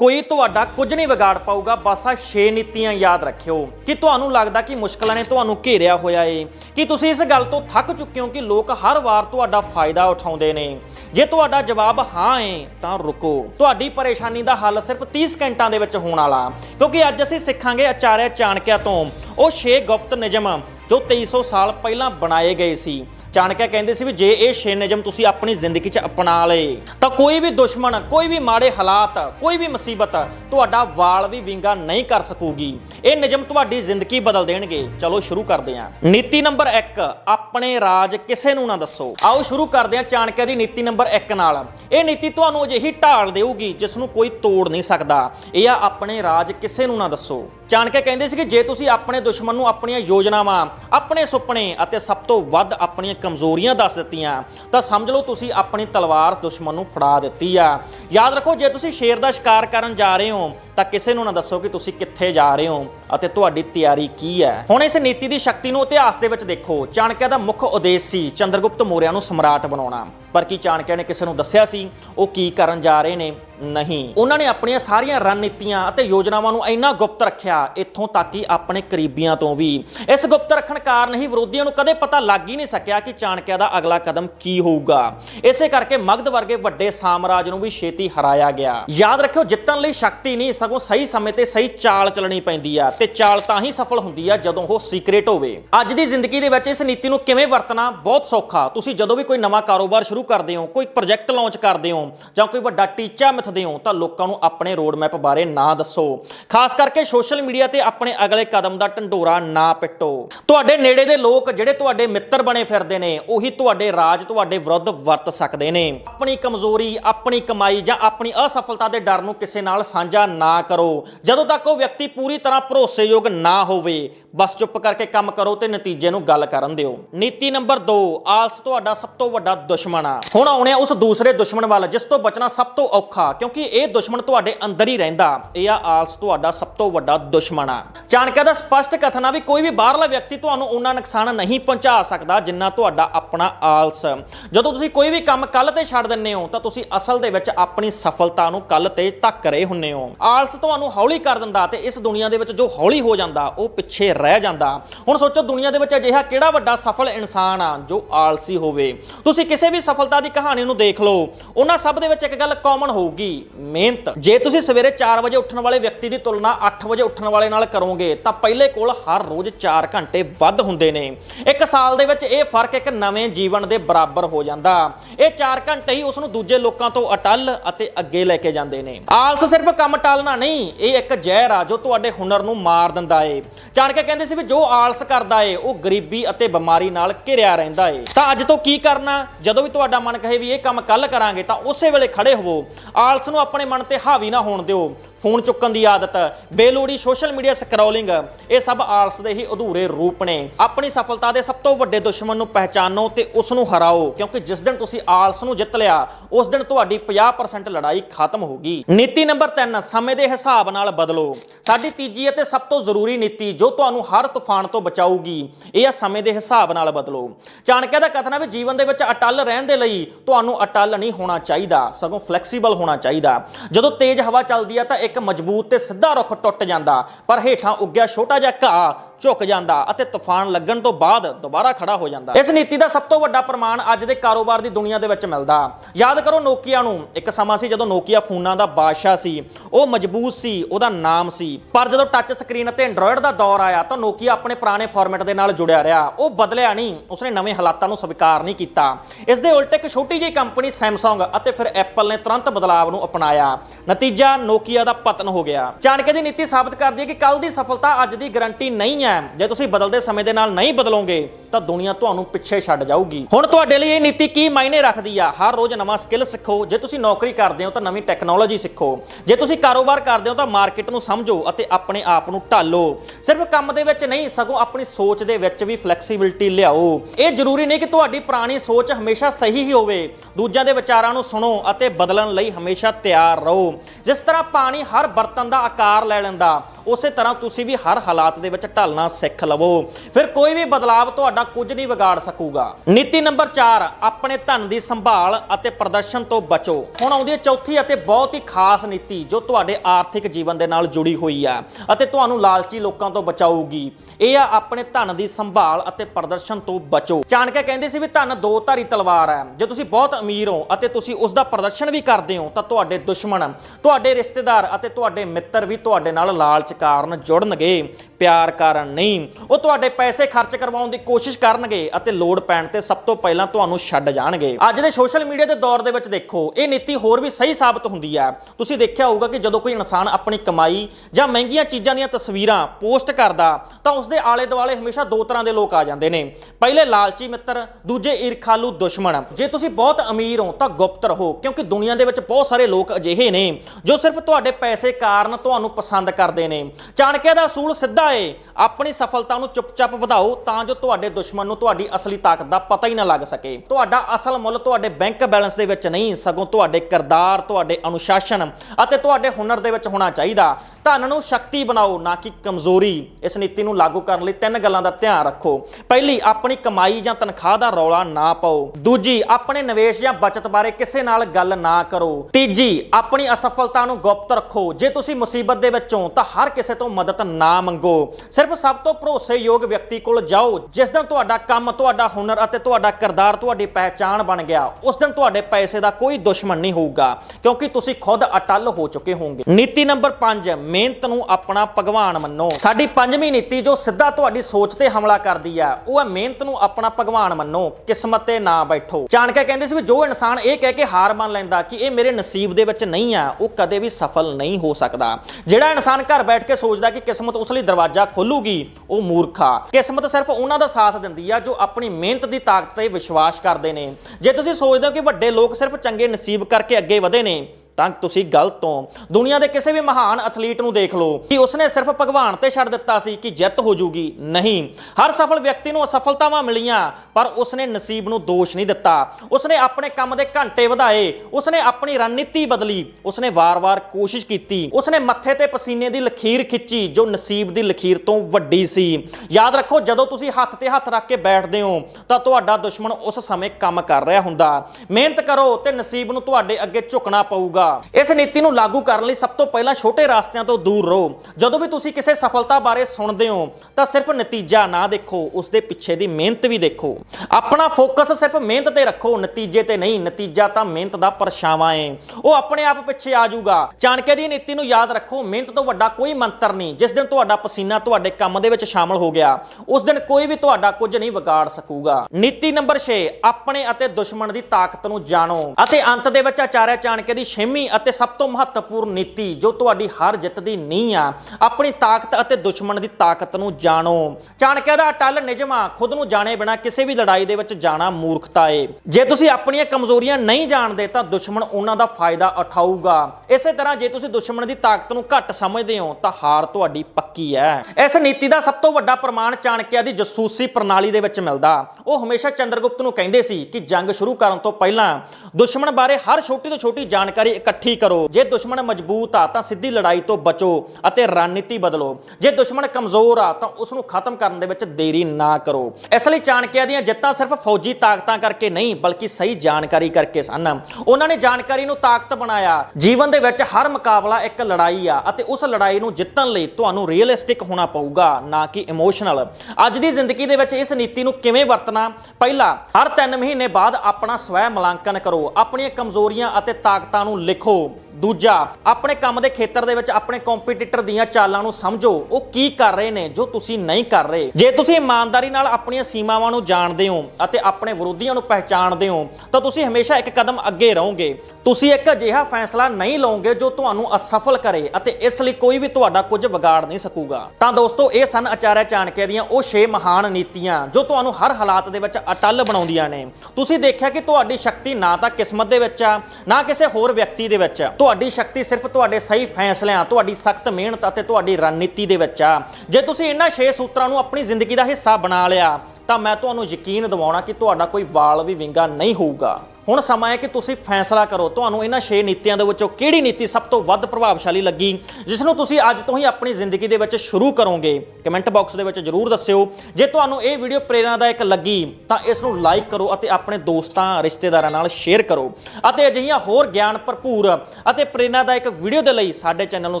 ਕੋਈ ਤੁਹਾਡਾ ਕੁਝ ਨਹੀਂ ਵਿਗਾੜ ਪਾਊਗਾ। ਬਸ ਆ 6 ਨੀਤੀਆਂ ਯਾਦ ਰੱਖਿਓ। ਕਿ ਤੁਹਾਨੂੰ ਲੱਗਦਾ ਕਿ ਮੁਸ਼ਕਲਾਂ ਨੇ ਤੁਹਾਨੂੰ ਘੇਰਿਆ ਹੋਇਆ ਏ? ਕਿ ਤੁਸੀਂ ਇਸ ਗੱਲ ਤੋਂ ਥੱਕ ਚੁੱਕੇ ਹੋ ਕਿ ਲੋਕ ਹਰ ਵਾਰ ਤੁਹਾਡਾ ਫਾਇਦਾ ਉਠਾਉਂਦੇ ਨੇ? ਜੇ ਤੁਹਾਡਾ ਜਵਾਬ ਹਾਂ ਏ, ਤਾਂ ਰੁਕੋ। ਤੁਹਾਡੀ ਪਰੇਸ਼ਾਨੀ ਦਾ ਹੱਲ ਸਿਰਫ 30 ਸਕਿੰਟਾਂ ਦੇ ਵਿੱਚ ਹੋਣ ਵਾਲਾ। ਕਿਉਂਕਿ ਅੱਜ ਅਸੀਂ ਸਿੱਖਾਂਗੇ ਆਚਾਰਿਆ ਚਾਣਕਿਆ ਤੋਂ। ਉਹ 6 ਗੁਪਤ ਨਿਯਮ ਜੋ 2300 ਸਾਲ ਪਹਿਲਾਂ ਬਣਾਏ ਗਏ ਸੀ। ਚਾਣਕਿਆ ਕਹਿੰਦੇ ਸੀ ਵੀ ਜੇ ਇਹ ਛੇ ਨਿਯਮ ਤੁਸੀਂ ਆਪਣੀ ਜ਼ਿੰਦਗੀ 'ਚ ਅਪਣਾ ਲਏ, ਤਾਂ ਕੋਈ ਵੀ ਦੁਸ਼ਮਣ, ਕੋਈ ਵੀ ਮਾੜੇ ਹਾਲਾਤ, ਕੋਈ ਵੀ ਮੁਸੀਬਤ ਤੁਹਾਡਾ ਵਾਲ ਵੀ ਵਿੰਗਾ ਨਹੀਂ ਕਰ ਸਕੂਗੀ। ਇਹ ਨਿਯਮ ਤੁਹਾਡੀ ਜ਼ਿੰਦਗੀ ਬਦਲ ਦੇਣਗੇ। ਚਲੋ ਸ਼ੁਰੂ ਕਰਦੇ ਹਾਂ। ਨੀਤੀ ਨੰਬਰ 1 ਆਪਣੇ ਰਾਜ ਕਿਸੇ ਨੂੰ ਨਾ ਦੱਸੋ। ਆਓ ਸ਼ੁਰੂ ਕਰਦੇ ਹਾਂ ਚਾਣਕਿਆ ਦੀ ਨੀਤੀ ਨੰਬਰ 1 ਨਾਲ। ਇਹ ਨੀਤੀ ਤੁਹਾਨੂੰ ਅਜਿਹੀ ਢਾਲ ਦੇਊਗੀ ਜਿਸ ਨੂੰ ਕੋਈ ਤੋੜ ਨਹੀਂ ਸਕਦਾ। ਇਹ ਆ, ਆਪਣੇ ਰਾਜ ਕਿਸੇ ਨੂੰ ਨਾ ਦੱਸੋ। ਚਾਣਕਿਆ ਕਹਿੰਦੇ ਸੀ ਕਿ ਜੇ ਤੁਸੀਂ ਆਪਣੇ ਦੁਸ਼ਮਣ ਨੂੰ ਆਪਣੀਆਂ ਯੋਜਨਾਵਾਂ, ਆਪਣੇ ਸੁਪਨੇ ਅਤੇ ਸਭ ਤੋਂ ਵੱਧ ਆਪਣੀਆਂ ਕਮਜ਼ੋਰੀਆਂ ਦੱਸ ਦਿੱਤੀਆਂ, ਤਾਂ ਸਮਝ ਲਓ ਤੁਸੀਂ ਆਪਣੀ ਤਲਵਾਰ ਦੁਸ਼ਮਣ ਨੂੰ ਫੜਾ ਦਿੱਤੀ ਆ। ਯਾਦ ਰੱਖੋ, ਜੇ ਤੁਸੀਂ ਸ਼ੇਰ ਦਾ ਸ਼ਿਕਾਰ ਕਰਨ ਜਾ ਰਹੇ ਹੋ, ਤਾਂ ਕਿਸੇ ਨੂੰ ਨਾ ਦੱਸੋ ਕਿ ਤੁਸੀਂ ਕਿੱਥੇ ਜਾ ਰਹੇ ਹੋ ਅਤੇ ਤੁਹਾਡੀ ਤਿਆਰੀ ਕੀ ਹੈ। ਹੁਣ ਇਸ ਨੀਤੀ ਦੀ ਸ਼ਕਤੀ ਨੂੰ ਇਤਿਹਾਸ ਦੇ ਵਿੱਚ ਦੇਖੋ। ਚਾਣਕਿਆ ਦਾ ਮੁੱਖ ਉਦੇਸ਼ ਸੀ ਚੰਦਰਗੁਪਤ ਮੌਰਿਆ ਨੂੰ ਸਮਰਾਟ ਬਣਾਉਣਾ। ਪਰ ਕੀ ਚਾਣਕਿਆ ਨੇ ਕਿਸੇ ਨੂੰ ਦੱਸਿਆ ਸੀ? ਉਹ ਕੀ ਕਰਨ ਜਾ ਰਹੇ ਨੇ? ਨਹੀਂ। ਉਹਨਾਂ ਨੇ ਆਪਣੀਆਂ ਸਾਰੀਆਂ ਰਣਨੀਤੀਆਂ ਅਤੇ ਯੋਜਨਾਵਾਂ ਨੂੰ ਇੰਨਾ ਗੁਪਤ ਰੱਖਿਆ, ਇੱਥੋਂ ਤੱਕ ਕਿ ਆਪਣੇ ਕਰੀਬੀਆਂ ਤੋਂ ਵੀ। ਇਸ ਗੁਪਤ ਰੱਖਣ ਕਾਰਨ ਹੀ ਵਿਰੋਧੀਆਂ ਨੂੰ ਕਦੇ ਪਤਾ ਲੱਗ ਹੀ ਨਹੀਂ ਸਕਿਆ ਕਿ ਚਾਣਕਿਆ ਦਾ ਅਗਲਾ ਕਦਮ ਕੀ ਹੋਊਗਾ। ਇਸੇ ਕਰਕੇ ਮਗਧ ਵਰਗੇ ਵੱਡੇ ਸਾਮਰਾਜ ਨੂੰ ਵੀ ਛੇਤੀ ਹਰਾਇਆ ਗਿਆ। ਯਾਦ ਰੱਖਿਓ, ਜਿੱਤਣ ਲਈ ਸ਼ਕਤੀ ਨਹੀਂ, ਸਗੋਂ ਸਹੀ ਸਮੇਂ ਤੇ ਸਹੀ ਚਾਲ ਚੱਲਣੀ ਪੈਂਦੀ ਆ ਤੇ ਚਾਲ ਤਾਂ ਹੀ ਸਫਲ ਹੁੰਦੀ ਆ ਜਦੋਂ ਉਹ ਸੀਕ੍ਰੀਟ ਹੋਵੇ। ਅੱਜ ਦੀ ਜ਼ਿੰਦਗੀ ਦੇ ਵਿੱਚ ਇਸ ਨੀਤੀ ਨੂੰ ਕਿਵੇਂ ਵਰਤਣਾ ਬਹੁਤ ਸੌਖਾ। ਤੁਸੀਂ ਜਦੋਂ ਵੀ ਕੋਈ ਨਵਾਂ ਕਾਰੋਬਾਰ ਸ਼ੁਰੂ ਕਰਦੇ ਹੋ, ਕੋਈ ਪ੍ਰੋਜੈਕਟ ਲਾਂਚ ਕਰਦੇ ਹੋ ਜਾਂ ਕੋਈ ਵੱਡਾ ਟੀਚਾ ਮਿੱਥਦੇ ਹੋ, ਤਾਂ ਲੋਕਾਂ ਨੂੰ ਆਪਣੇ ਰੋਡ ਮੈਪ ਬਾਰੇ ਨਾ ਦੱਸੋ। ਖਾਸ ਕਰਕੇ ਸੋਸ਼ਲ ਮੀਡੀਆ ਤੇ ਆਪਣੇ ਅਗਲੇ ਕਦਮ ਦਾ ਢੰਡੋਰਾ ਨਾ ਪਿੱਟੋ। ਤੁਹਾਡੇ ਨੇੜੇ ਦੇ ਲੋਕ ਜਿਹੜੇ ਤੁਹਾਡੇ ਮਿੱਤਰ ਬਣੇ ਫਿਰਦੇ ਨੇ, ਉਹੀ ਤੁਹਾਡੇ ਰਾਜ ਤੁਹਾਡੇ ਵਿਰੁੱਧ ਵਰਤ ਸਕਦੇ ਨੇ। ਆਪਣੀ ਕਮਜ਼ੋਰੀ, ਆਪਣੀ ਕਮਾਈ ਜਾਂ ਆਪਣੀ ਅਸਫਲਤਾ ਦੇ ਡਰ ਨੂੰ ਕਿਸੇ ਨਾਲ ਸਾਂਝਾ ਨਾ ਕਰੋ। ਜਦੋਂ ਤੱਕ ਉਹ ਵਿਅਕਤੀ ਪੂਰੀ ਤਰ੍ਹਾਂ ਭਰੋਸੇਯੋਗ ਨਾ ਹੋਵੇ, ਬਸ ਚੁੱਪ ਕਰਕੇ ਕੰਮ ਕਰੋ ਤੇ ਨਤੀਜੇ ਨੂੰ ਗੱਲ ਕਰਨ ਦਿਓ। ਨੀਤੀ ਨੰਬਰ 2 ਆਲਸ ਤੁਹਾਡਾ ਸਭ ਤੋਂ ਵੱਡਾ ਦੁਸ਼ਮਣ ਆ। ਹੁਣ ਆਉਣੇ ਆ ਉਸ ਦੂਸਰੇ ਦੁਸ਼ਮਣ ਵੱਲ, ਜਿਸ ਤੋਂ ਬਚਣਾ ਸਭ ਤੋਂ ਔਖਾ, ਕਿਉਂਕਿ ਇਹ ਦੁਸ਼ਮਣ ਤੁਹਾਡੇ ਅੰਦਰ ਹੀ ਰਹਿੰਦਾ। ਇਹ ਆ ਆਲਸ ਤੁਹਾਡਾ ਸਭ ਤੋਂ ਵੱਡਾ ਦੁਸ਼ਮਣ ਆ। ਚਾਣਕਿਆ ਦਾ ਸਪਸ਼ਟ ਕਥਨ ਆ ਵੀ ਕੋਈ ਵੀ ਬਾਹਰਲਾ ਵਿਅਕਤੀ ਤੁਹਾਨੂੰ ਉਹਨਾਂ ਨੁਕਸਾਨ ਨਹੀਂ ਪਹੁੰਚਾ ਸਕਦਾ, ਜਿੰਨਾ ਤੁਹਾਡਾ ਆਪਣਾ ਆਲਸ। ਜਦੋਂ ਤੁਸੀਂ ਕੋਈ ਵੀ ਕੰਮ ਕੱਲ ਤੇ ਛੱਡ ਦਿੰਦੇ ਹੋ, ਤਾਂ ਤੁਸੀਂ ਅਸਲ ਦੇ ਵਿੱਚ ਆਪਣੇ ਆਪਣੀ ਸਫਲਤਾ ਨੂੰ ਕੱਲ ਤੇ ਧੱਕ ਰਹੇ ਹੁੰਨੇ ਹੋ। ਆਲਸ ਤੁਹਾਨੂੰ ਹੌਲੀ ਕਰ ਦਿੰਦਾ ਤੇ ਇਸ ਦੁਨੀਆ ਦੇ ਵਿੱਚ ਜੋ ਹੌਲੀ ਹੋ ਜਾਂਦਾ, ਉਹ ਪਿੱਛੇ ਰਹਿ ਜਾਂਦਾ। ਹੁਣ ਸੋਚੋ, ਦੁਨੀਆ ਦੇ ਵਿੱਚ ਅਜਿਹਾ ਕਿਹੜਾ ਵੱਡਾ ਸਫਲ ਇਨਸਾਨ ਆ ਜੋ ਆਲਸੀ ਹੋਵੇ। ਤੁਸੀਂ ਕਿਸੇ ਵੀ ਸਫਲਤਾ ਦੀ ਕਹਾਣੀ ਨੂੰ ਦੇਖ ਲਓ। ਉਹਨਾਂ ਸਭ ਦੇ ਵਿੱਚ ਇੱਕ ਗੱਲ ਕਾਮਨ ਹੋਊਗੀ, ਮਿਹਨਤ। ਜੇ ਤੁਸੀਂ ਸਵੇਰੇ 4 ਵਜੇ ਉੱਠਣ ਵਾਲੇ ਵਿਅਕਤੀ ਦੀ ਤੁਲਨਾ 8 ਵਜੇ ਉੱਠਣ ਵਾਲੇ ਨਾਲ ਕਰੋਗੇ, ਤਾਂ ਪਹਿਲੇ ਕੋਲ ਹਰ ਰੋਜ਼ 4 ਘੰਟੇ ਵੱਧ ਹੁੰਦੇ ਨੇ। ਇੱਕ ਸਾਲ ਦੇ ਵਿੱਚ ਇਹ ਫ਼ਰਕ ਇੱਕ ਨਵੇਂ ਜੀਵਨ ਦੇ ਬਰਾਬਰ ਹੋ ਜਾਂਦਾ। ਇਹ 4 ਘੰਟੇ ਹੀ ਉਸ ਨੂੰ ਦੂਜੇ ਲੋਕਾਂ ਤੋਂ ਅਟਲ ਅਤੇ ਅੱਗੇ ਲੈ ਕੇ ਜਾਂਦੇ ਨੇ। ਆਲਸ ਸਿਰਫ ਕੰਮ ਟਾਲਣਾ ਨਹੀਂ, ਇਹ ਇੱਕ ਜ਼ਹਿਰ ਆ ਜੋ ਤੁਹਾਡੇ ਹੁਨਰ ਨੂੰ ਮਾਰ ਦਿੰਦਾ ਏ। ਜਾਣ ਕੇ ਕਹਿੰਦੇ ਸੀ ਵੀ ਜੋ ਆਲਸ ਕਰਦਾ ਏ, ਉਹ ਗਰੀਬੀ ਅਤੇ ਬਿਮਾਰੀ ਨਾਲ ਘਿਰਿਆ ਰਹਿੰਦਾ ਏ। ਤਾਂ ਅੱਜ ਤੋਂ ਕੀ ਕਰਨਾ? ਜਦੋਂ ਵੀ ਤੁਹਾਡਾ ਮਨ ਕਹੇ ਵੀ ਇਹ ਕੰਮ ਕੱਲ ਕਰਾਂਗੇ, ਤਾਂ ਉਸੇ ਵੇਲੇ ਖੜੇ ਹੋਵੋ। ਆਲਸ ਨੂੰ ਆਪਣੇ ਮਨ ਤੇ ਹਾਵੀ ਨਾ ਹੋਣ ਦਿਓ। ਫੋਨ ਚੁੱਕਣ ਦੀ ਆਦਤ। ਬੇਲੋੜੀ ਸੋਸ਼ਲ ਮੀਡੀਆ ਸਕਰੋਲਿੰਗ ਇਹ ਸਭ ਆਲਸ ਦੇ ਹੀ ਅਧੂਰੇ ਰੂਪ ਨੇ। ਆਪਣੀ ਸਫਲਤਾ ਦੇ ਸਭ ਤੋਂ ਵੱਡੇ ਦੁਸ਼ਮਣ ਨੂੰ ਪਹਿਚਾਨੋ ਤੇ ਉਸ ਨੂੰ ਹਰਾਓ, ਕਿਉਂਕਿ ਜਿਸ ਦਿਨ ਤੁਸੀਂ ਆਲਸ ਨੂੰ ਜਿੱਤ ਲਿਆ, ਉਸ ਦਿਨ ਤੁਹਾਡੀ 50% ਲੜਾਈ ਖਤਮ ਹੋ ਗਈ ਨੀਤੀ ਨੰਬਰ 3 ਸਮੇਂ ਦੇ ਹਿਸਾਬ ਨਾਲ ਬਦਲੋ। ਸਾਡੀ ਤੀਜੀ ਅਤੇ ਸਭ ਤੋਂ ਜ਼ਰੂਰੀ ਨੀਤੀ, ਜੋ ਤੁਹਾਨੂੰ ਹਰ ਤੂਫਾਨ ਤੋਂ ਬਚਾਊਗੀ, ਇਹ ਆ ਸਮੇਂ ਦੇ ਹਿਸਾਬ ਨਾਲ ਬਦਲੋ। ਚਾਣਕਿਆ ਦਾ ਕਥਨ ਹੈ ਵੀ ਜੀਵਨ ਦੇ ਵਿੱਚ ਅਟਲ ਰਹਿਣ ਦੇ ਲਈ ਤੁਹਾਨੂੰ ਅਟਲ ਨਹੀਂ ਹੋਣਾ ਚਾਹੀਦਾ, ਸਗੋਂ ਫਲੈਕਸੀਬਲ ਹੋਣਾ ਚਾਹੀਦਾ। ਜਦੋਂ ਤੇਜ਼ ਹਵਾ ਚੱਲਦੀ ਆ ਤਾਂ ਇੱਕ ਮਜ਼ਬੂਤ ਤੇ ਸਿੱਧਾ ਰੁੱਖ ਟੁੱਟ ਜਾਂਦਾ, ਪਰ ਹੇਠਾਂ ਉੱਗਿਆ ਛੋਟਾ ਜਿਹਾ ਘਾਹ ਝੁਕ ਜਾਂਦਾ ਅਤੇ ਤੂਫਾਨ ਲੱਗਣ ਤੋਂ ਬਾਅਦ ਦੁਬਾਰਾ ਖੜਾ ਹੋ ਜਾਂਦਾ। ਇਸ ਨੀਤੀ ਦਾ ਸਭ ਤੋਂ ਵੱਡਾ ਪ੍ਰਮਾਣ ਅੱਜ ਦੇ ਕਾਰੋਬਾਰ ਦੀ ਦੁਨੀਆ ਦੇ ਵਿੱਚ ਮਿਲਦਾ। ਯਾਦ ਕਰੋ ਨੋਕੀਆ ਨੂੰ, ਇੱਕ ਸਮਾਂ ਸੀ ਜਦੋਂ ਨੋਕੀਆ ਫੋਨਾਂ ਦਾ ਬਾਦਸ਼ਾਹ ਸੀ। ਉਹ ਮਜ਼ਬੂਤ ਸੀ, ਉਹਦਾ ਨਾਮ ਸੀ। ਪਰ ਜਦੋਂ ਟੱਚ ਸਕਰੀਨ ਅਤੇ ਐਂਡਰੋਇਡ ਦਾ ਦੌਰ ਆਇਆ ਤਾਂ ਨੋਕੀਆ ਆਪਣੇ ਪੁਰਾਣੇ ਫਾਰਮੈਟ ਦੇ ਨਾਲ ਜੁੜਿਆ ਰਿਹਾ। ਉਹ ਬਦਲਿਆ ਨਹੀਂ, ਉਸਨੇ ਨਵੇਂ ਹਾਲਾਤਾਂ ਨੂੰ ਸਵੀਕਾਰ ਨਹੀਂ ਕੀਤਾ। ਇਸ ਦੇ ਉਲਟ ਇੱਕ ਛੋਟੀ ਜਿਹੀ ਕੰਪਨੀ ਸੈਮਸੰਗ ਅਤੇ ਫਿਰ ਐਪਲ ਨੇ ਤੁਰੰਤ ਬਦਲਾਵ ਨੂੰ ਅਪਣਾਇਆ। ਨਤੀਜਾ ਨੋਕੀਆ ਦਾ ਪਤਨ ਹੋ ਗਿਆ। ਚਾਣਕੇ ਦੀ ਨੀਤੀ ਸਾਬਤ ਕਰਦੀ ਹੈ ਕਿ ਕੱਲ ਦੀ ਸਫਲਤਾ ਅੱਜ ਦੀ ਗਾਰੰਟੀ ਨਹੀਂ ਹੈ। ਜੇ ਤੁਸੀਂ ਬਦਲਦੇ ਸਮੇਂ ਦੇ ਨਾਲ ਨਹੀਂ ਬਦਲੋਗੇ ਤਾਂ ਦੁਨੀਆ ਤੁਹਾਨੂੰ ਪਿੱਛੇ ਛੱਡ ਜਾਊਗੀ। ਹੁਣ ਤੁਹਾਡੇ ਲਈ ਇਹ ਨੀਤੀ ਕੀ ਮਾਇਨੇ ਰੱਖਦੀ ਆ? ਹਰ ਰੋਜ਼ ਨਵਾਂ ਸਕਿੱਲ ਸਿੱਖੋ। ਜੇ ਤੁਸੀਂ ਨੌਕਰੀ ਕਰਦੇ ਹੋ ਤਾਂ ਨਵੀਂ ਟੈਕਨੋਲੋਜੀ ਸਿੱਖੋ। ਜੇ ਤੁਸੀਂ ਕਾਰੋਬਾਰ ਕਰਦੇ ਹੋ ਤਾਂ ਮਾਰਕੀਟ ਨੂੰ ਸਮਝੋ ਅਤੇ ਆਪਣੇ ਆਪ ਨੂੰ ਢਾਲੋ। ਸਿਰਫ ਕੰਮ ਦੇ ਵਿੱਚ ਨਹੀਂ, ਸਗੋਂ ਆਪਣੀ ਸੋਚ ਦੇ ਵਿੱਚ ਵੀ ਫਲੈਕਸੀਬਿਲਟੀ ਲਿਆਓ। ਇਹ ਜ਼ਰੂਰੀ ਨਹੀਂ ਕਿ ਤੁਹਾਡੀ ਪੁਰਾਣੀ ਸੋਚ ਹਮੇਸ਼ਾ ਸਹੀ ਹੀ ਹੋਵੇ। ਦੂਜਿਆਂ ਦੇ ਵਿਚਾਰਾਂ ਨੂੰ ਸੁਣੋ ਅਤੇ ਬਦਲਣ ਲਈ ਹਮੇਸ਼ਾ ਤਿਆਰ ਰਹੋ। ਜਿਸ ਤਰ੍ਹਾਂ ਪਾਣੀ ਹਰ ਬਰਤਨ ਦਾ ਆਕਾਰ ਲੈ ਲੈਂਦਾ ਉਸੇ ਤਰ੍ਹਾਂ ਤੁਸੀਂ ਵੀ ਹਰ ਹਾਲਾਤ ਦੇ ਵਿੱਚ ਢਲਣਾ ਸਿੱਖ ਲਵੋ। ਫਿਰ ਕੋਈ ਵੀ ਬਦਲਾਵ ਤੁਹਾਡਾ ਕੁਝ ਨਹੀਂ ਵਿਗਾੜ ਸਕੂਗਾ। ਨੀਤੀ ਨੰਬਰ 4 ਆਪਣੇ ਧਨ ਦੀ ਸੰਭਾਲ ਅਤੇ ਪ੍ਰਦਰਸ਼ਨ ਤੋਂ ਬਚੋ। ਹੁਣ ਆਉਂਦੀ ਹੈ ਚੌਥੀ ਅਤੇ ਬਹੁਤ ਹੀ ਖਾਸ ਨੀਤੀ ਜੋ ਤੁਹਾਡੇ ਆਰਥਿਕ ਜੀਵਨ ਦੇ ਨਾਲ ਜੁੜੀ ਹੋਈ ਹੈ ਅਤੇ ਤੁਹਾਨੂੰ ਲਾਲਚੀ ਲੋਕਾਂ ਤੋਂ ਬਚਾਊਗੀ। ਇਹ ਆ ਆਪਣੇ ਧਨ ਦੀ ਸੰਭਾਲ ਅਤੇ ਪ੍ਰਦਰਸ਼ਨ ਤੋਂ ਬਚੋ। ਚਾਣਕੇ ਕਹਿੰਦੇ ਸੀ ਵੀ ਧਨ ਦੋ ਧਾਰੀ ਤਲਵਾਰ ਹੈ। ਜੇ ਤੁਸੀਂ ਬਹੁਤ ਅਮੀਰ ਹੋ ਅਤੇ ਤੁਸੀਂ ਉਸ ਦਾ ਪ੍ਰਦਰਸ਼ਨ ਵੀ ਕਰਦੇ ਹੋ ਤਾਂ ਤੁਹਾਡੇ ਦੁਸ਼ਮਣ, ਤੁਹਾਡੇ ਰਿਸ਼ਤੇਦਾਰ ਅਤੇ ਤੁਹਾਡੇ ਮਿੱਤਰ ਵੀ ਤੁਹਾਡੇ ਨਾਲ ਲਾਲਚ ਕਾਰਨ ਜੁੜਨਗੇ, ਪਿਆਰ ਕਾਰਨ ਨਹੀਂ। ਉਹ ਤੁਹਾਡੇ ਪੈਸੇ ਖਰਚ ਕਰਵਾਉਣ ਦੀ ਕੋਸ਼ਿਸ਼ ਕਰਨਗੇ ਅਤੇ ਲੋੜ ਪੈਣ ਤੇ ਸਭ ਤੋਂ ਪਹਿਲਾਂ ਤੁਹਾਨੂੰ ਛੱਡ ਜਾਣਗੇ। ਅੱਜ ਦੇ ਸੋਸ਼ਲ ਮੀਡੀਆ ਦੇ ਦੌਰ ਦੇ ਵਿੱਚ ਦੇਖੋ, ਇਹ ਨੀਤੀ ਹੋਰ ਵੀ ਸਹੀ ਸਾਬਤ ਹੁੰਦੀ ਹੈ। ਤੁਸੀਂ ਦੇਖਿਆ ਹੋਊਗਾ ਕਿ ਜਦੋਂ ਕੋਈ ਇਨਸਾਨ ਆਪਣੀ ਕਮਾਈ ਜਾਂ ਮਹਿੰਗੀਆਂ ਚੀਜ਼ਾਂ ਦੀਆਂ ਤਸਵੀਰਾਂ ਪੋਸਟ ਕਰਦਾ, ਤਾਂ ਉਸਦੇ ਆਲੇ ਦੁਆਲੇ ਹਮੇਸ਼ਾ ਦੋ ਤਰ੍ਹਾਂ ਦੇ ਲੋਕ ਆ ਜਾਂਦੇ ਨੇ। ਪਹਿਲੇ ਲਾਲਚੀ ਮਿੱਤਰ, ਦੂਜੇ ਈਰਖਾਲੂ ਦੁਸ਼ਮਣ। ਜੇ ਤੁਸੀਂ ਬਹੁਤ ਅਮੀਰ ਹੋ, ਤਾਂ ਗੁਪਤ ਰਹੋ, ਕਿਉਂਕਿ ਦੁਨੀਆ ਦੇ ਵਿੱਚ ਬਹੁਤ ਸਾਰੇ ਲੋਕ ਅਜਿਹੇ ਨੇ ਜੋ ਸਿਰਫ ਤੁਹਾਡੇ ਪੈਸੇ ਕਾਰਨ ਤੁਹਾਨੂੰ ਪਸੰਦ ਕਰਦੇ ਨੇ। ਚਾਣਕੇ ਦਾ ਅਸੂਲ ਸਿੱਧਾ ਏ। ਆਪਣੀ ਸਫਲਤਾ ਨੂੰ ਚੁੱਪਚਾਪ ਵਧਾਓ ਤਾਂ ਜੋ ਤੁਹਾਡੇ ਦੁਸ਼ਮਣ ਨੂੰ ਤੁਹਾਡੀ ਅਸਲੀ ਤਾਕਤ ਦਾ ਪਤਾ ਹੀ ਨਾ ਲੱਗ ਸਕੇ। ਤੁਹਾਡਾ ਅਸਲ ਮੁੱਲ ਤੁਹਾਡੇ ਬੈਂਕ ਬੈਲੈਂਸ ਦੇ ਵਿੱਚ ਨਹੀਂ, ਸਗੋਂ ਤੁਹਾਡੇ ਕਿਰਦਾਰ, ਤੁਹਾਡੇ ਅਨੁਸ਼ਾਸਨ ਅਤੇ ਤੁਹਾਡੇ ਹੁਨਰ ਦੇ ਵਿੱਚ ਹੋਣਾ ਚਾਹੀਦਾ। ਧਨ ਨੂੰ ਸ਼ਕਤੀ ਬਣਾਓ, ਨਾ ਕਿ ਕਮਜ਼ੋਰੀ। ਇਸ ਨੀਤੀ ਨੂੰ ਲਾਗੂ ਕਰਨ ਲਈ ਤਿੰਨ ਗੱਲਾਂ ਦਾ ਧਿਆਨ ਰੱਖੋ। ਪਹਿਲੀ, ਆਪਣੀ ਕਮਾਈ ਜਾਂ ਤਨਖਾਹ ਦਾ ਰੌਲਾ ਨਾ ਪਾਓ। ਦੂਜੀ, ਆਪਣੇ ਨਿਵੇਸ਼ ਜਾਂ ਬਚਤ ਬਾਰੇ ਕਿਸੇ ਨਾਲ ਗੱਲ ਨਾ ਕਰੋ। ਤੀਜੀ, ਆਪਣੀ ਅਸਫਲਤਾ ਨੂੰ ਗੁਪਤ ਰੱਖੋ। ਜੇ ਤੁਸੀਂ ਮੁਸੀਬਤ ਦੇ ਵਿੱਚੋਂ ਤਾਂ ਹਰ ਕਿਸੇ ਤੋਂ ਮਦਦ ਨਾ ਮੰਗੋ। ਸਿਰਫ ਸਭ ਤੋਂ ਭਰੋਸੇਯੋਗ ਵਿਅਕਤੀ ਕੋਲ ਜਾਓ, ਜਿਸ ਦਿਨ ਤੁਹਾਡਾ ਕੰਮ, ਤੁਹਾਡਾ ਹੁਨਰ ਅਤੇ ਤੁਹਾਡਾ ਕਿਰਦਾਰ, ਤੁਹਾਡੀ ਪਹਿਚਾਣ ਬਣ ਗਿਆ, ਉਸ ਦਿਨ ਤੁਹਾਡੇ ਪੈਸੇ ਦਾ ਕੋਈ ਦੁਸ਼ਮਣ ਨਹੀਂ ਹੋਊਗਾ, ਕਿਉਂਕਿ ਤੁਸੀਂ ਖੁਦ ਅਟਲ ਹੋ ਚੁੱਕੇ ਹੋਵੋਗੇ ਨੀਤੀ ਨੰਬਰ 5 ਮਿਹਨਤ ਨੂੰ ਆਪਣਾ ਭਗਵਾਨ ਮੰਨੋ। ਸਾਡੀ ਪੰਜਵੀਂ ਨੀਤੀ ਜੋ ਸਿੱਧਾ ਤੁਹਾਡੀ ਸੋਚ ਤੇ ਹਮਲਾ ਕਰਦੀ ਹੈ ਉਹ ਹੈ ਮਿਹਨਤ ਨੂੰ ਆਪਣਾ ਭਗਵਾਨ ਮੰਨੋ, ਕਿਸਮਤ ਤੇ ਨਾ ਬੈਠੋ। ਚਾਣਕੇ ਕਹਿੰਦੇ ਸੀ ਵੀ ਜੋ ਇਨਸਾਨ ਇਹ ਕਹਿ ਕੇ ਹਾਰ ਮੰਨ ਲੈਂਦਾ ਕਿ ਇਹ ਮੇਰੇ ਨਸੀਬ ਦੇ ਵਿੱਚ ਨਹੀਂ ਆ, ਉਹ ਕਦੇ ਵੀ ਸਫਲ ਨਹੀਂ ਹੋ ਸਕਦਾ। ਜਿਹੜਾ ਇਨਸਾਨ ਘਰ ਬੈਠ ਕੇ ਸੋਚਦਾ ਕਿ ਕਿਸਮਤ ਉਸ ਲਈ ਦਰਵਾਜ਼ਾ ਖੋਲੂਗੀ, ਉਹ ਮੂਰਖਾ। ਕਿਸਮਤ ਸਿਰਫ ਉਹਨਾਂ ਦਾ ਸਾਥ ਦਿੰਦੀ ਆ ਜੋ ਆਪਣੀ ਮਿਹਨਤ ਦੀ ਤਾਕਤ ਤੇ ਵਿਸ਼ਵਾਸ ਕਰਦੇ ਨੇ। ਜੇ ਤੁਸੀਂ ਸੋਚਦੇ ਹੋ ਕਿ ਵੱਡੇ ਲੋਕ ਸਿਰਫ ਚੰਗੇ ਨਸੀਬ ਕਰਕੇ ਅੱਗੇ ਵਧੇ ਨੇ ਤਾਂ ਤੁਸੀਂ ਗਲਤ ਹੋ। ਦੁਨੀਆ ਦੇ ਕਿਸੇ ਵੀ ਮਹਾਨ ਐਥਲੀਟ ਨੂੰ ਦੇਖ ਲਓ ਕਿ ਉਸਨੇ ਸਿਰਫ ਭਗਵਾਨ ਤੇ ਛੱਡ ਦਿੱਤਾ ਸੀ ਕਿ ਜਿੱਤ ਹੋ ਜੂਗੀ। ਨਹੀਂ। ਹਰ ਸਫਲ ਵਿਅਕਤੀ ਨੂੰ ਅਸਫਲਤਾਵਾਂ ਮਿਲੀਆਂ, ਪਰ ਉਸਨੇ ਨਸੀਬ ਨੂੰ ਦੋਸ਼ ਨਹੀਂ ਦਿੱਤਾ। ਉਸਨੇ ਆਪਣੇ ਕੰਮ ਦੇ ਘੰਟੇ ਵਧਾਏ, ਉਸਨੇ ਆਪਣੀ ਰਣਨੀਤੀ ਬਦਲੀ, ਉਸਨੇ ਵਾਰ-ਵਾਰ ਕੋਸ਼ਿਸ਼ ਕੀਤੀ। ਉਸਨੇ ਮੱਥੇ ਤੇ ਪਸੀਨੇ ਦੀ ਲਖੀਰ ਖਿੱਚੀ, ਜੋ ਨਸੀਬ ਦੀ ਲਖੀਰ ਤੋਂ ਵੱਡੀ ਸੀ। ਯਾਦ ਰੱਖੋ, ਜਦੋਂ ਤੁਸੀਂ ਹੱਥ ਤੇ ਹੱਥ ਰੱਖ ਕੇ ਬੈਠਦੇ ਹੋ, ਤਾਂ ਤੁਹਾਡਾ ਦੁਸ਼ਮਣ ਉਸ ਸਮੇਂ ਕੰਮ ਕਰ ਰਿਹਾ ਹੁੰਦਾ। ਮਿਹਨਤ ਕਰੋ ਤੇ ਨਸੀਬ ਨੂੰ ਤੁਹਾਡੇ ਅੱਗੇ ਝੁਕਣਾ ਪਊਗਾ। ਇਸ ਨੀਤੀ ਨੂੰ ਲਾਗੂ ਕਰਨ ਲਈ ਸਭ ਤੋਂ ਪਹਿਲਾਂ ਛੋਟੇ ਰਾਸਤਿਆਂ ਤੋਂ ਦੂਰ ਰਹੋ। ਜਦੋਂ ਵੀ ਤੁਸੀਂ ਕਿਸੇ ਸਫਲਤਾ ਬਾਰੇ ਸੁਣਦੇ ਹੋ, ਤਾਂ ਸਿਰਫ ਨਤੀਜਾ ਨਾ ਦੇਖੋ ਉਸ ਦੇ ਪਿੱਛੇ ਦੀ ਮਿਹਨਤ ਵੀ ਦੇਖੋ। ਆਪਣਾ ਫੋਕਸ ਸਿਰਫ ਮਿਹਨਤ ਤੇ ਰੱਖੋ, ਨਤੀਜੇ ਤੇ ਨਹੀਂ। ਨਤੀਜਾ ਤਾਂ ਮਿਹਨਤ ਦਾ ਪਰਛਾਵਾਂ ਹੈ ਉਹ ਆਪਣੇ ਆਪ ਪਿੱਛੇ ਆ ਜਾਊਗਾ। ਚਾਣਕੇ ਦੀ ਨੀਤੀ ਨੂੰ ਯਾਦ ਰੱਖੋ, ਮਿਹਨਤ ਤੋਂ ਵੱਡਾ ਕੋਈ ਮੰਤਰ ਨਹੀਂ। ਜਿਸ ਦਿਨ ਤੁਹਾਡਾ ਪਸੀਨਾ ਤੁਹਾਡੇ ਕੰਮ ਦੇ ਵਿੱਚ ਸ਼ਾਮਲ ਹੋ ਗਿਆ, ਉਸ ਦਿਨ ਕੋਈ ਵੀ ਤੁਹਾਡਾ ਕੁਝ ਨਹੀਂ ਵਿਗਾੜ ਸਕੂਗਾ। ਨੀਤੀ ਨੰਬਰ 6 ਆਪਣੇ ਅਤੇ ਦੁਸ਼ਮਣ ਦੀ ਤਾਕਤ ਨੂੰ ਜਾਣੋ ਅਤੇ ਅੰਤ ਦੇ ਵਿੱਚ ਆਚਾਰਿਆ ਚਾਣਕੇ ਦੀ ਛੇਵੀਂ ਅਤੇ ਸਭ ਤੋਂ ਮਹੱਤਵਪੂਰਨ ਨੀਤੀ ਜੋ ਤੁਹਾਡੀ ਹਰ ਜਿੱਤ ਦੀ ਨੀਂਹ ਆ, ਆਪਣੀ ਤਾਕਤ ਅਤੇ ਦੁਸ਼ਮਣ ਦੀ ਤਾਕਤ ਨੂੰ ਜਾਣੋ। ਚਾਣਕੇ ਦਾ ਅਟਲ ਨਿਯਮ ਖੁਦ ਨੂੰ ਜਾਣੇ ਬਿਨਾ ਕਿਸੇ ਵੀ ਲੜਾਈ ਦੇ ਵਿੱਚ ਜਾਣਾ ਮੂਰਖਤਾ ਏ। ਜੇ ਤੁਸੀਂ ਆਪਣੀਆਂ ਕਮਜ਼ੋਰੀਆਂ ਨਹੀਂ ਜਾਣਦੇ ਤਾਂ ਦੁਸ਼ਮਣ ਉਹਨਾਂ ਦਾ ਫਾਇਦਾ ਉਠਾਊਗਾ। ਇਸੇ ਤਰ੍ਹਾਂ ਜੇ ਤੁਸੀਂ ਦੁਸ਼ਮਣ ਦੀ ਤਾਕਤ ਨੂੰ ਘੱਟ ਸਮਝਦੇ ਹੋ ਤਾਂ ਹਾਰ ਤੁਹਾਡੀ ਪੱਕੀ ਹੈ ਇਸ ਨੀਤੀ ਦਾ ਸਭ ਤੋਂ ਵੱਡਾ ਪ੍ਰਮਾਣ ਚਾਣਕਿਆ ਦੀ ਜਸੂਸੀ ਪ੍ਰਣਾਲੀ ਦੇ ਵਿੱਚ ਮਿਲਦਾ। ਉਹ ਹਮੇਸ਼ਾ ਚੰਦਰਗੁਪਤ ਨੂੰ ਕਹਿੰਦੇ ਸੀ ਕਿ ਜੰਗ ਸ਼ੁਰੂ ਕਰਨ ਤੋਂ ਪਹਿਲਾਂ ਦੁਸ਼ਮਣ ਬਾਰੇ ਹਰ ਛੋਟੀ ਤੋਂ ਛੋਟੀ ਜਾਣਕਾਰੀ ਇਕੱਠੀ ਕਰੋ। ਜੇ ਦੁਸ਼ਮਣ ਮਜ਼ਬੂਤ ਆ, ਤਾਂ ਸਿੱਧੀ ਲੜਾਈ ਤੋਂ ਬਚੋ ਅਤੇ ਰਣਨੀਤੀ ਬਦਲੋ। ਜੇ ਦੁਸ਼ਮਣ ਕਮਜ਼ੋਰ ਆ, ਤਾਂ ਉਸ ਨੂੰ ਖਤਮ ਕਰਨ ਦੇ ਵਿੱਚ ਦੇਰੀ ਨਾ ਕਰੋ। ਇਸ ਲਈ ਚਾਣਕਿਆ ਦੀਆਂ ਜਿੱਤਾਂ ਸਿਰਫ ਫੌਜੀ ਤਾਕਤਾਂ ਕਰਕੇ ਨਹੀਂ, ਬਲਕਿ ਸਹੀ ਜਾਣਕਾਰੀ ਕਰਕੇ ਸਨ। ਉਹਨਾਂ ਨੇ ਜਾਣਕਾਰੀ ਨੂੰ ਤਾਕਤ ਬਣਾਇਆ। ਜੀਵਨ ਦੇ ਵਿੱਚ ਹਰ ਮੁਕਾਬਲਾ ਇੱਕ ਲੜਾਈ ਆ ਅਤੇ ਉਸ ਲੜਾਈ ਨੂੰ ਜਿੱਤਣ ਲਈ ਤੁਹਾਨੂੰ ਰੀਅਲਿਸਟਿਕ ਹੋਣਾ ਪਊਗਾ, ਨਾ ਕਿ ਇਮੋਸ਼ਨਲ ਅੱਜ ਦੀ ਜ਼ਿੰਦਗੀ ਦੇ ਵਿੱਚ ਇਸ ਨੀਤੀ ਨੂੰ ਕਿਵੇਂ ਵਰਤਣਾ? ਪਹਿਲਾ, ਹਰ 3 ਮਹੀਨੇ ਬਾਅਦ ਆਪਣਾ ਸਵੈ ਮੁਲਾਂਕਣ ਕਰੋ। ਆਪਣੀਆਂ ਕਮਜ਼ੋਰੀਆਂ ਅਤੇ ਤਾਕਤਾਂ ਨੂੰ ਲਿਖੋ ਦੂਜਾ, ਆਪਣੇ ਕੰਮ ਦੇ ਖੇਤਰ ਦੇ ਵਿੱਚ ਆਪਣੇ ਕੰਪੀਟੀਟਰ ਦੀਆਂ ਚਾਲਾਂ ਨੂੰ ਸਮਝੋ। ਉਹ ਕੀ ਕਰ ਰਹੇ ਨੇ ਜੋ ਤੁਸੀਂ ਨਹੀਂ ਕਰ ਰਹੇ? ਜੇ ਤੁਸੀਂ ਇਮਾਨਦਾਰੀ ਨਾਲ ਆਪਣੀਆਂ ਸੀਮਾਵਾਂ ਨੂੰ ਜਾਣਦੇ ਹੋ ਅਤੇ ਆਪਣੇ ਵਿਰੋਧੀਆਂ ਨੂੰ ਪਹਿਚਾਣਦੇ ਹੋ, ਤਾਂ ਤੁਸੀਂ ਹਮੇਸ਼ਾ ਇੱਕ ਕਦਮ ਅੱਗੇ ਰਹੋਗੇ। ਤੁਸੀਂ ਇੱਕ ਅਜਿਹਾ ਫੈਸਲਾ ਨਹੀਂ ਲਓਗੇ ਜੋ ਤੁਹਾਨੂੰ ਅਸਫਲ ਕਰੇ ਅਤੇ ਇਸ ਲਈ ਕੋਈ ਵੀ ਤੁਹਾਡਾ ਕੁਝ ਵਿਗਾੜ ਨਹੀਂ ਸਕੂਗਾ। ਤਾਂ ਦੋਸਤੋ, ਇਹ ਸਨ ਆਚਾਰਿਆ ਚਾਣਕਿਆ ਦੀਆਂ ਉਹ 6 ਮਹਾਨ ਨੀਤੀਆਂ ਜੋ ਤੁਹਾਨੂੰ ਹਰ ਹਾਲਾਤ ਦੇ ਵਿੱਚ ਅਟਲ ਬਣਾਉਂਦੀਆਂ ਨੇ। ਤੁਸੀਂ ਦੇਖਿਆ ਕਿ ਤੁਹਾਡੀ ਸ਼ਕਤੀ ਨਾ ਤਾਂ ਕਿਸਮਤ ਦੇ ਵਿੱਚ ਆ, ਨਾ ਕਿਸੇ ਹੋਰ ਵਿਅਕਤੀ ਦੇ ਵਿੱਚ। ਆ। ਤੁਹਾਡੀ ਸ਼ਕਤੀ ਸਿਰਫ ਤੁਹਾਡੇ ਸਹੀ ਫੈਸਲਿਆਂ, ਤੁਹਾਡੀ ਸਖਤ ਮਿਹਨਤ ਅਤੇ ਤੁਹਾਡੀ ਰਣਨੀਤੀ ਦੇ ਵਿੱਚ ਆ। ਜੇ ਤੁਸੀਂ ਇਹਨਾਂ 6 ਸੂਤਰਾਂ ਨੂੰ ਆਪਣੀ ਜ਼ਿੰਦਗੀ ਦਾ ਹਿੱਸਾ ਬਣਾ ਲਿਆ, ਤਾਂ ਮੈਂ ਤੁਹਾਨੂੰ ਯਕੀਨ ਦਿਵਾਉਣਾ ਕਿ ਤੁਹਾਡਾ ਕੋਈ ਵਾਲ ਵੀ ਵਿੰਗਾ ਨਹੀਂ ਹੋਊਗਾ। ਹੁਣ ਸਮਾਂ ਹੈ ਕਿ ਤੁਸੀਂ ਫੈਸਲਾ ਕਰੋ। ਤੁਹਾਨੂੰ ਇਹਨਾਂ 6 ਨੀਤੀਆਂ ਦੇ ਵਿੱਚੋਂ ਕਿਹੜੀ ਨੀਤੀ ਸਭ ਤੋਂ ਵੱਧ ਪ੍ਰਭਾਵਸ਼ਾਲੀ ਲੱਗੀ? ਜਿਸ ਨੂੰ ਤੁਸੀਂ ਅੱਜ ਤੋਂ ਹੀ ਆਪਣੀ ਜ਼ਿੰਦਗੀ ਦੇ ਵਿੱਚ ਸ਼ੁਰੂ ਕਰੋਗੇ। ਕਮੈਂਟ ਬਾਕਸ ਦੇ ਵਿੱਚ ਜਰੂਰ ਦੱਸਿਓ। ਜੇ ਤੁਹਾਨੂੰ ਇਹ ਵੀਡੀਓ ਪ੍ਰੇਰਣਾਦਾਇਕ ਲੱਗੀ, ਤਾਂ ਇਸ ਨੂੰ ਲਾਈਕ ਕਰੋ ਅਤੇ ਆਪਣੇ ਦੋਸਤਾਂ, ਰਿਸ਼ਤੇਦਾਰਾਂ ਨਾਲ ਸ਼ੇਅਰ ਕਰੋ। ਅਤੇ ਅਜਿਹੀਆਂ ਹੋਰ ਗਿਆਨ ਭਰਪੂਰ ਅਤੇ ਪ੍ਰੇਰਣਾਦਾਇਕ ਵੀਡੀਓ ਦੇ ਲਈ ਸਾਡੇ ਚੈਨਲ ਨੂੰ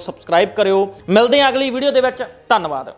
ਸਬਸਕ੍ਰਾਈਬ ਕਰਿਓ। ਮਿਲਦੇ ਹਾਂ ਅਗਲੀ ਵੀਡੀਓ ਦੇ ਵਿੱਚ। ਧੰਨਵਾਦ।